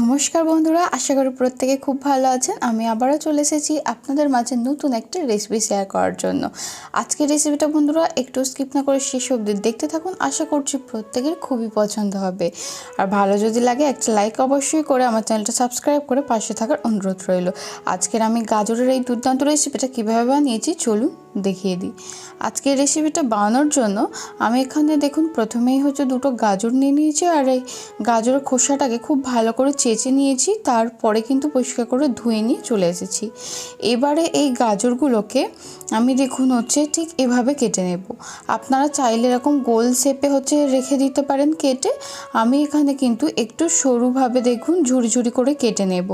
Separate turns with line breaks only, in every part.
নমস্কার বন্ধুরা, আশা করি প্রত্যেকে খুব ভালো আছেন। আমি আবারও চলে এসেছি আপনাদের মাঝে নতুন একটা রেসিপি শেয়ার করার জন্য। আজকের রেসিপিটা বন্ধুরা, একটু স্কিপ না করে শেষ অবধি দেখতে থাকুন। আশা করছি প্রত্যেকের খুবই পছন্দ হবে। আর ভালো যদি লাগে, একটা লাইক অবশ্যই করে আমার চ্যানেলটা সাবস্ক্রাইব করে পাশে থাকার অনুরোধ রইল। আজকের আমি গাজরের এই দুর্দান্ত রেসিপিটা কীভাবে বানিয়েছি, চলুন দেখিয়ে দিই। আজকের রেসিপিটা বানানোর জন্য আমি এখানে দেখুন, প্রথমেই হচ্ছে দুটো গাজর নিয়ে নিয়েছি আর এই গাজরের খোসাটাকে খুব ভালো করে চেঁচে নিয়েছি, তারপরে কিন্তু পরিষ্কার করে ধুয়ে নিয়ে চলে এসেছি। এবারে এই গাজরগুলোকে আমি দেখুন হচ্ছে ঠিক এভাবে কেটে নেব। আপনারা চাইলে এরকম গোল শেপে হচ্ছে রেখে দিতে পারেন কেটে। আমি এখানে কিন্তু একটু সরুভাবে দেখুন ঝুড়ি ঝুড়ি করে কেটে নেব।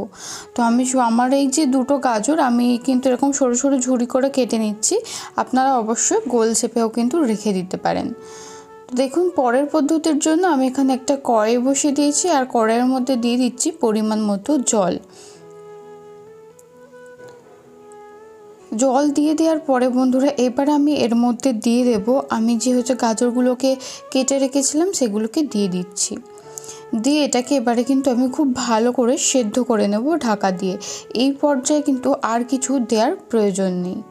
তো আমি আমার এই যে দুটো গাজর, আমি কিন্তু এরকম সরু সরু ঝুড়ি করে কেটে নিচ্ছি। আপনারা অবশ্যই গোল শেপেও কিন্তু রেখে দিতে পারেন। দেখুন, পরের পদ্ধতির জন্য আমি এখানে একটা কড়াই বসিয়ে দিয়েছি আর কড়াইয়ের মধ্যে দিয়ে দিচ্ছি পরিমাণ মতো জল। জল দিয়ে দেওয়ার পরে বন্ধুরা, এবার আমি এর মধ্যে দিয়ে দেব। আমি যে হচ্ছে গাজরগুলোকে কেটে রেখেছিলাম, সেগুলোকে দিয়ে দিচ্ছি। দিয়ে এটাকে এবারে কিন্তু আমি খুব ভালো করে সেদ্ধ করে নেব ঢাকা দিয়ে। এই পর্যায়ে কিন্তু আর কিছু দেওয়ার প্রয়োজন নেই।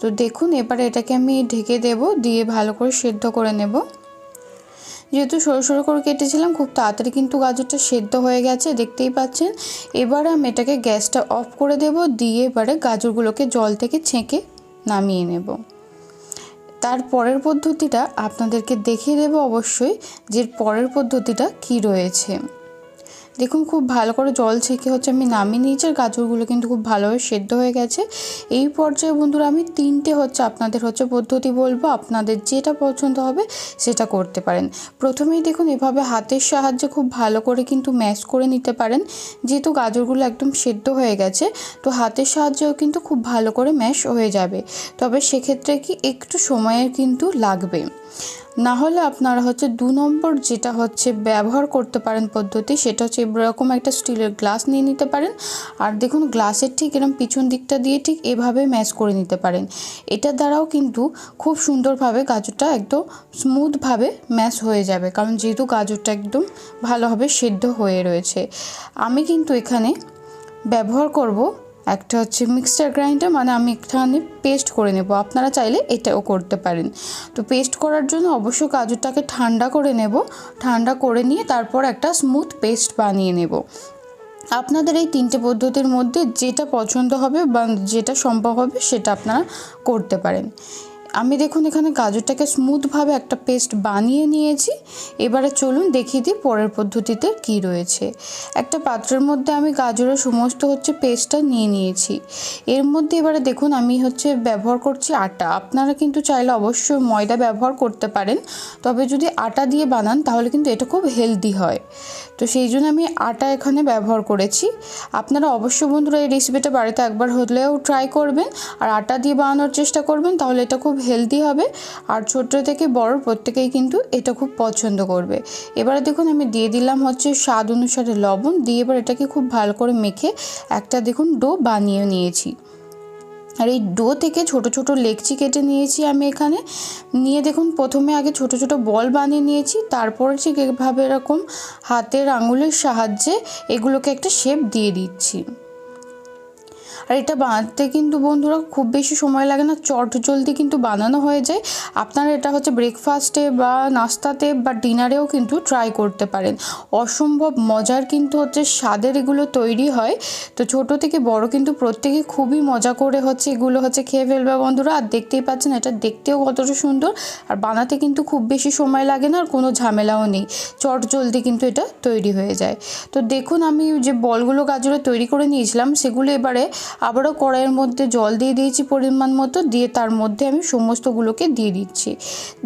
তো দেখুন, এবারে এটাকে আমি ঢেকে দেব, দিয়ে ভালো করে সেদ্ধ করে নেব। যেহেতু সরু সরু করে কেটেছিলাম, খুব তাড়াতাড়ি কিন্তু গাজরটা সেদ্ধ হয়ে গেছে, দেখতেই পাচ্ছেন। এবার আমি এটাকে গ্যাসটা অফ করে দেব, দিয়ে এবারে গাজরগুলোকে জল থেকে ছেঁকে নামিয়ে নেব। তার পরের পদ্ধতিটা আপনাদেরকে দেখিয়ে দেব অবশ্যই যে পরের পদ্ধতিটা কি রয়েছে। দেখুন, খুব ভালো করে জল ছেঁকে হচ্ছে, আমি নামিয়ে নিয়েছি আর গাজরগুলো কিন্তু খুব ভালোভাবে সেদ্ধ হয়ে গেছে। এই পর্যায়ে বন্ধুরা, আমি তিনটে হচ্ছে আপনাদের হচ্ছে পদ্ধতি বলব। আপনাদের যেটা পছন্দ হবে সেটা করতে পারেন। প্রথমেই দেখুন, এভাবে হাতের সাহায্যে খুব ভালো করে কিন্তু ম্যাশ করে নিতে পারেন। যেহেতু গাজরগুলো একদম সেদ্ধ হয়ে গেছে, তো হাতের সাহায্যেও কিন্তু খুব ভালো করে ম্যাশ হয়ে যাবে। তবে সেক্ষেত্রে কি একটু সময়ের কিন্তু লাগবে। না হলে আপনারা হচ্ছে দু নম্বর যেটা হচ্ছে ব্যবহার করতে পারেন পদ্ধতি, সেটা হচ্ছে এরকম একটা স্টিলের গ্লাস নিয়ে নিতে পারেন। আর দেখুন গ্লাসের ঠিক এরকম পিছন দিকটা দিয়ে ঠিক এভাবে ম্যাশ করে নিতে পারেন। এটার দ্বারাও কিন্তু খুব সুন্দরভাবে গাজরটা একদম স্মুথভাবে ম্যাশ হয়ে যাবে। কারণ যেহেতু গাজরটা একদম ভালোভাবে সেদ্ধ হয়ে রয়েছে। আমি কিন্তু এখানে ব্যবহার করব একটা হচ্ছে মিক্সচার গ্রাইন্ডার মানে আমি এখানে পেস্ট করে নেব। আপনারা চাইলে এটাও করতে পারেন। তো পেস্ট করার জন্য অবশ্য কাজুটাকে ঠান্ডা করে নেব। ঠান্ডা করে নিয়ে তারপর একটা স্মুথ পেস্ট বানিয়ে নেব। আপনাদের এই তিনটে পদ্ধতির মধ্যে যেটা পছন্দ হবে বা যেটা সম্ভব হবে সেটা আপনারা করতে পারেন। আমি দেখুন এখানে গাজরটাকে স্মুথভাবে একটা পেস্ট বানিয়ে নিয়েছি। এবারে চলুন দেখিয়ে দিই পরের পদ্ধতিতে কি রয়েছে। একটা পাত্রের মধ্যে আমি গাজরের সমস্ত হচ্ছে পেস্টটা নিয়ে নিয়েছি। এর মধ্যে এবারে দেখুন আমি হচ্ছে ব্যবহার করছি আটা। আপনারা কিন্তু চাইলে অবশ্যই ময়দা ব্যবহার করতে পারেন। তবে যদি আটা দিয়ে বানান তাহলে কিন্তু এটা খুব হেলদি হয়। তো সেই জন্য আমি আটা এখানে ব্যবহার করেছি। আপনারা অবশ্যই বন্ধুরা এই রেসিপিটা বাড়িতে একবার হলেও ট্রাই করবেন। আর আটা দিয়ে বানানোর চেষ্টা করবেন তাহলে এটা খুব হেলদি হবে। আর ছোট থেকে বড় প্রত্যেকেই কিন্তু এটা খুব পছন্দ করবে। এবারে দেখুন আমি দিয়ে দিলাম হচ্ছে স্বাদ অনুসারে লবণ। দিয়ে এবার এটাকে খুব ভালো করে মেখে একটা দেখুন ডো বানিয়ে নিয়েছি। আর এই ডো থেকে ছোট ছোট লেকচি কেটে নিয়েছি আমি এখানে। নিয়ে দেখুন প্রথমে আগে ছোট ছোট বল বানিয়ে নিয়েছি। তারপরে ঠিক এভাবে এরকম হাতের আঙুলের সাহায্যে এগুলোকে একটা শেপ দিয়ে দিচ্ছি। আর এটা বানাতে কিন্তু বন্ধুরা খুব বেশি সময় লাগে না, চট জলদি কিন্তু বানানো হয়ে যায়। আপনারা এটা হচ্ছে ব্রেকফাস্টে বা নাস্তাতে বা ডিনারেও কিন্তু ট্রাই করতে পারেন। অসম্ভব মজার কিন্তু হচ্ছে স্বাদের এগুলো তৈরি হয়। তো ছোট থেকে বড় কিন্তু প্রত্যেকে খুবই মজা করে হচ্ছে এগুলো হচ্ছে খেয়ে ফেলবে বন্ধুরা। আর দেখতেই পাচ্ছেন এটা দেখতেও কতটা সুন্দর। আর বানাতে কিন্তু খুব বেশি সময় লাগে না, আর কোনো ঝামেলাও নেই। চট জলদি কিন্তু এটা তৈরি হয়ে যায়। তো দেখুন আমি যে বলগুলো গাজরে তৈরি করে নিয়েছিলাম, সেগুলো এবারে আবারও কড়াইয়ের মধ্যে জল দিয়ে দিয়েছি পরিমাণ মতো, দিয়ে তার মধ্যে আমি সমস্তগুলোকে দিয়ে দিচ্ছি।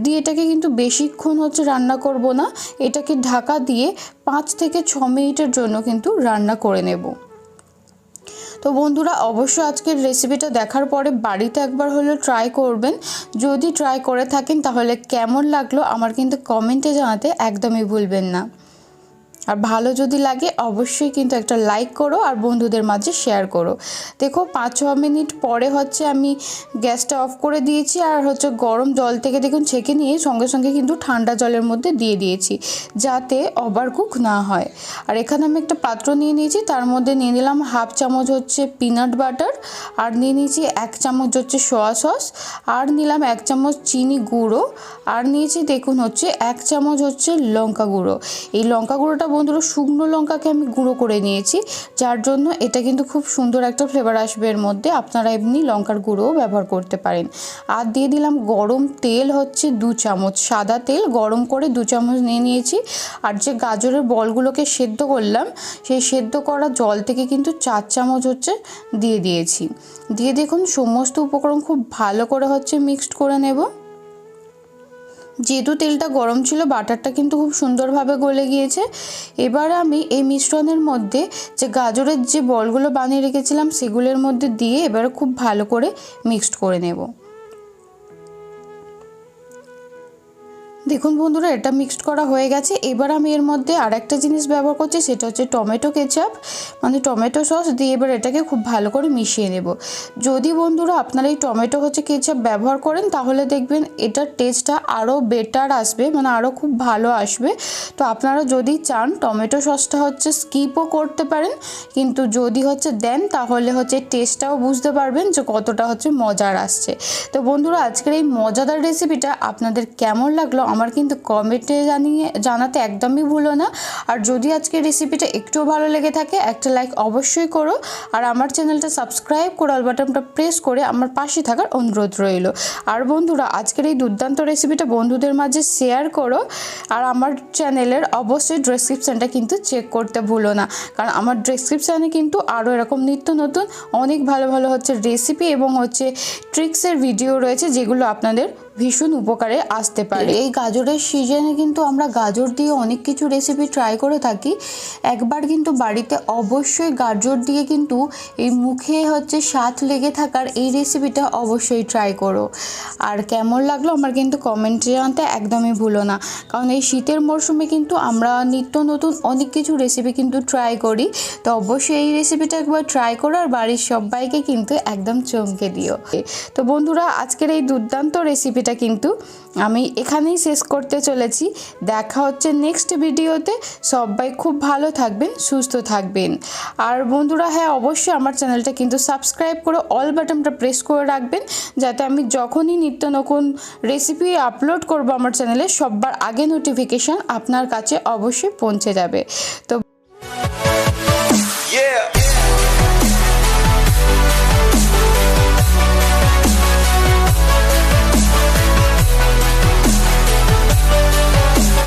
দিয়ে এটাকে কিন্তু বেশিক্ষণ হচ্ছে রান্না করব না, এটাকে ঢাকা দিয়ে পাঁচ থেকে ছ মিনিটের জন্য কিন্তু রান্না করে নেব। তো বন্ধুরা, অবশ্যই আজকের রেসিপিটা দেখার পরে বাড়িতে একবার হলেও ট্রাই করবেন। যদি ট্রাই করে থাকেন, তাহলে কেমন লাগল আমার কিন্তু কমেন্টে জানাতে একদমই ভুলবেন না। আর ভালো যদি লাগে, অবশ্যই কিন্তু একটা লাইক করো আর বন্ধুদের মাঝে শেয়ার করো। দেখো, পাঁচ ছ মিনিট পরে হচ্ছে আমি গ্যাসটা অফ করে দিয়েছি আর হচ্ছে গরম জল থেকে দেখুন ছেঁকে নিয়ে সঙ্গে সঙ্গে কিন্তু ঠান্ডা জলের মধ্যে দিয়ে দিয়েছি, যাতে ওভারকুক না হয়। আর এখানে আমি একটা পাত্র নিয়ে নিয়েছি, তার মধ্যে নিয়ে নিলাম হাফ চামচ হচ্ছে পিনাট বাটার আর নিয়ে নিয়েছি এক চামচ হচ্ছে সোয়া সস আর নিলাম এক চামচ চিনি গুঁড়ো, আর নিয়েছি দেখুন হচ্ছে এক চামচ হচ্ছে লঙ্কা গুঁড়ো। এই লঙ্কা গুঁড়োটা বন্ধুরা, শুকনো লঙ্কাকে আমি গুঁড়ো করে নিয়েছি। যার জন্য এটা কিন্তু খুব সুন্দর একটা ফ্লেভার আসবে এর মধ্যে। আপনারা এমনি লঙ্কার গুঁড়োও ব্যবহার করতে পারেন। আর দিয়ে দিলাম গরম তেল হচ্ছে দু চামচ। সাদা তেল গরম করে দু চামচ নিয়ে নিয়েছি। আর যে গাজরের বলগুলোকে সেদ্ধ করলাম, সেই সেদ্ধ করা জল থেকে কিন্তু চার চামচ হচ্ছে দিয়ে দিয়েছি। দিয়ে দেখুন, সমস্ত উপকরণ খুব ভালো করে হচ্ছে মিক্সড করে নেব। যেহেতু তেলটা গরম ছিল, বাটারটা কিন্তু খুব সুন্দরভাবে গলে গিয়েছে। এবার আমি এই মিশ্রণের মধ্যে যে গাজরের যে বলগুলো বানিয়ে রেখেছিলাম, সেগুলোর মধ্যে দিয়ে এবার খুব ভালো করে মিক্সড করে নেব। দেখুন বন্ধুরা, এটা মিক্সড করা হয়ে গেছে। এবার আমি এর মধ্যে আর একটা জিনিস ব্যবহার করছি, সেটা হচ্ছে টমেটো কেচাপ। মানে টমেটো সস দিয়ে এবার এটাকে খুব ভালো করে মিশিয়ে নেব। যদি বন্ধুরা আপনারা এই টমেটো হচ্ছে কেচাপ ব্যবহার করেন, তাহলে দেখবেন এটার টেস্টটা আরও বেটার আসবে মানে আরও খুব ভালো আসবে। তো আপনারা যদি চান, টমেটো সসটা হচ্ছে স্কিপও করতে পারেন, কিন্তু যদি হচ্ছে দেন, তাহলে হচ্ছে টেস্টটাও বুঝতে পারবেন যে কতটা হচ্ছে মজার আসছে। তো বন্ধুরা, আজকের এই মজাদার রেসিপিটা আপনাদের কেমন লাগল? আমার কিন্তু কমেন্টে জানিয়ে, জানাতে একদমই ভুলো না। আর যদি আজকের রেসিপিটা একটুও ভালো লেগে থাকে, একটা লাইক অবশ্যই করো। আর আমার চ্যানেলটা সাবস্ক্রাইব করে অল বাটনটা প্রেস করে আমার পাশে থাকার অনুরোধ রইল। আর বন্ধুরা, আজকের এই দুর্দান্ত রেসিপিটা বন্ধুদের মাঝে শেয়ার করো। আর আমার চ্যানেলের অবশ্যই ডেসক্রিপশানটা কিন্তু চেক করতে ভুলো না। কারণ আমার ডেসক্রিপশানে কিন্তু আরও এরকম নিত্য নতুন, অনেক ভালো ভালো হচ্ছে রেসিপি এবং হচ্ছে ট্রিক্সের ভিডিও রয়েছে যেগুলো আপনাদের ভীষণ উপকারে আসতে পারে। এই গাজরের সিজনে কিন্তু আমরা গাজর দিয়ে অনেক কিছু রেসিপি ট্রাই করে থাকি। একবার কিন্তু বাড়িতে অবশ্যই গাজর দিয়ে কিন্তু এই মুখে হচ্ছে স্বাদ লেগে থাকার এই রেসিপিটা অবশ্যই ট্রাই করো। আর কেমন লাগল আমার কিন্তু কমেন্টে জানতে একদমই ভুলো না। কারণ এই শীতের মরশুমে কিন্তু আমরা নিত্য নতুন অনেক কিছু রেসিপি কিন্তু ট্রাই করি। তো অবশ্যই এই রেসিপিটা একবার ট্রাই করো আর বাড়ির সবাইকে কিন্তু একদম চমকে দিও। তো বন্ধুরা, আজকের এই দুর্দান্ত রেসিপিটা কিন্তু আমি এখানেই শেষ করতে চলেছি। দেখা হচ্ছে নেক্সট ভিডিওতে। সবাই খুব ভালো থাকবেন, সুস্থ থাকবেন। আর বন্ধুরা হ্যাঁ অবশ্যই আমার চ্যানেলটা কিন্তু সাবস্ক্রাইব করে অল বাটনটা প্রেস করে রাখবেন, যাতে আমি যখনই নিত্য নতুন রেসিপি আপলোড করব আমার চ্যানেলে সবার আগে নোটিফিকেশান আপনার কাছে অবশ্যই পৌঁছে যাবে। তো